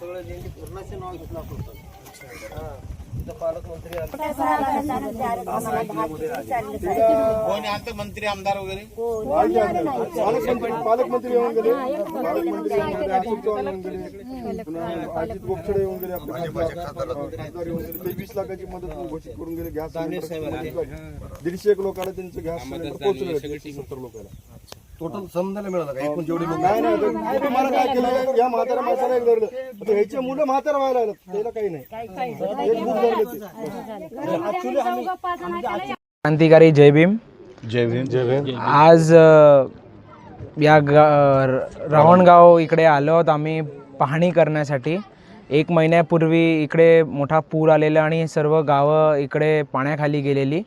सगळे ज्यांची पूर्णाचे नाव घेतला होतं हा तिथं पालकमंत्री आले. कोणी आलते मंत्री आमदार वगैरे? पालकमंत्री पालकमंत्री येऊन गेले. पालकमंत्री येऊन गेले अशोक चव्हाण येऊन गेले. पुन्हा अजित गोपछडे येऊन गेले. खासदार येऊन गेले. ते वीस लाखाची मदत घोषित करून गेले. गॅस. दीडशे एक लोकांना त्यांचे गॅस पोहोचले. सत्तर लोकांना. टोटल समजायला मिळालं का? एकूण जेवढे लोक नाही नाही ते मला काय केलं? या म्हातारा माणसाला एक धरलं. आता ह्याचे मुलं म्हातारा व्हायला लागलं त्याला काही नाही. एक बुक धरले ते. क्रांतिकारी जय भीम. जय भीम जय भीम. आज अ, या गा रावणगाव इकडे आलो आहोत आम्ही पाहणी करण्यासाठी. एक महिन्यापूर्वी इकडे मोठा पूर आलेला आणि सर्व गावं इकडे पाण्याखाली गेलेली.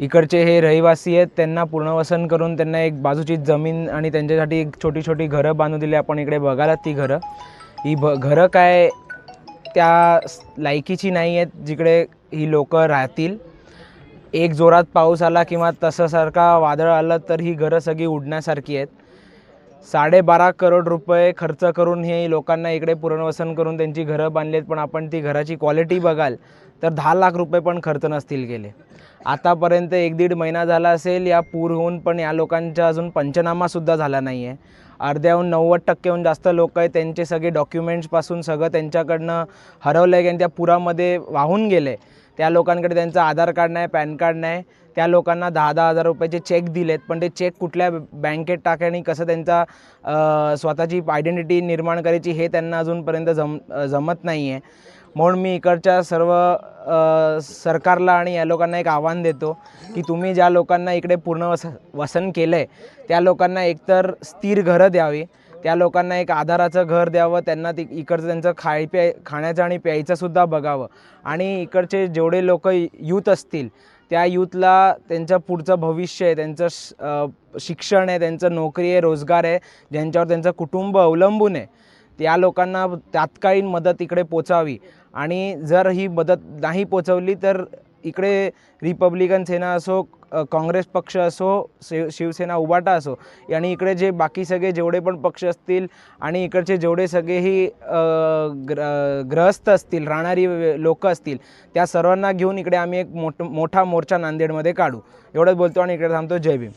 इकडचे हे रहिवासी आहेत त्यांना पुनर्वसन करून त्यांना एक बाजूची जमीन आणि त्यांच्यासाठी एक छोटी छोटी घरं बांधून दिली आपण इकडे बघायला ती घरं. ही भ घरं काय त्या लायकीची नाही आहेत जिकडे ही लोक राहतील. एक जोरात पाऊस आला किंवा तसंसारखा वादळ आलं तर ही घरं सगळी उडण्यासारखी आहेत. साडेबारा करोड रुपये खर्च करून हे लोकांना इकडे पुनर्वसन करून त्यांची घरं बांधली आहेत पण आपण ती घराची क्वालिटी बघाल तर दहा लाख रुपये पण खर्च नसतील गेले. आतापर्यंत एक दीड महिना झाला असेल या पूर होऊन पण या लोकांचा अजून पंचनामासुद्धा झाला नाही आहे अर्ध्याहून नव्वद टक्केहून जास्त लोक आहेत त्यांचे सगळे डॉक्युमेंट्सपासून सगळं त्यांच्याकडनं हरवलं आहे आणि त्या पुरामध्ये वाहून गेले. त्या लोकांकडे त्यांचं आधार कार्ड नाही पॅन कार्ड नाही. त्या लोकांना दहा दहा हजार रुपयाचे चेक दिलेत पण ते चेक कुठल्या बँकेत टाकायनी कसं त्यांचा स्वतःची आयडेंटिटी निर्माण करायची हे त्यांना अजूनपर्यंत जम जमत नाही आहे म्हणून मी इकडच्या सर्व सरकारला आणि या लोकांना एक आव्हान देतो की तुम्ही ज्या लोकांना इकडे पूर्ण वस वसन केलं आहे त्या लोकांना एकतर स्थिर घरं द्यावी. त्या लोकांना एक आधाराचं घर द्यावं त्यांना ती इकडचं त्यांचं खाय प्याय खाण्याचं आणि प्यायचंसुद्धा बघावं. आणि इकडचे जेवढे लोक यूथ असतील त्या यूथला त्यांचं पुढचं भविष्य आहे त्यांचं श- शिक्षण आहे त्यांचं नोकरी आहे रोजगार आहे ज्यांच्यावर त्यांचं कुटुंब अवलंबून आहे त्या लोकांना तात्कालीन मदत इकडे पोचावी. आणि जर ही मदत नाही पोचवली तर इकडे रिपब्लिकन सेना असो काँग्रेस पक्ष असो शिव शिवसेना उबाटा असो आणि इकडे जे बाकी सगळे जेवढे पण पक्ष असतील आणि इकडचे जेवढे सगळेही ग्र ग्रहस्थ असतील राहणारी लोक असतील त्या सर्वांना घेऊन इकडे आम्ही एक मोठ मोठा मोर्चा नांदेडमध्ये काढू. एवढंच बोलतो आणि इकडे थांबतो. जय भीम.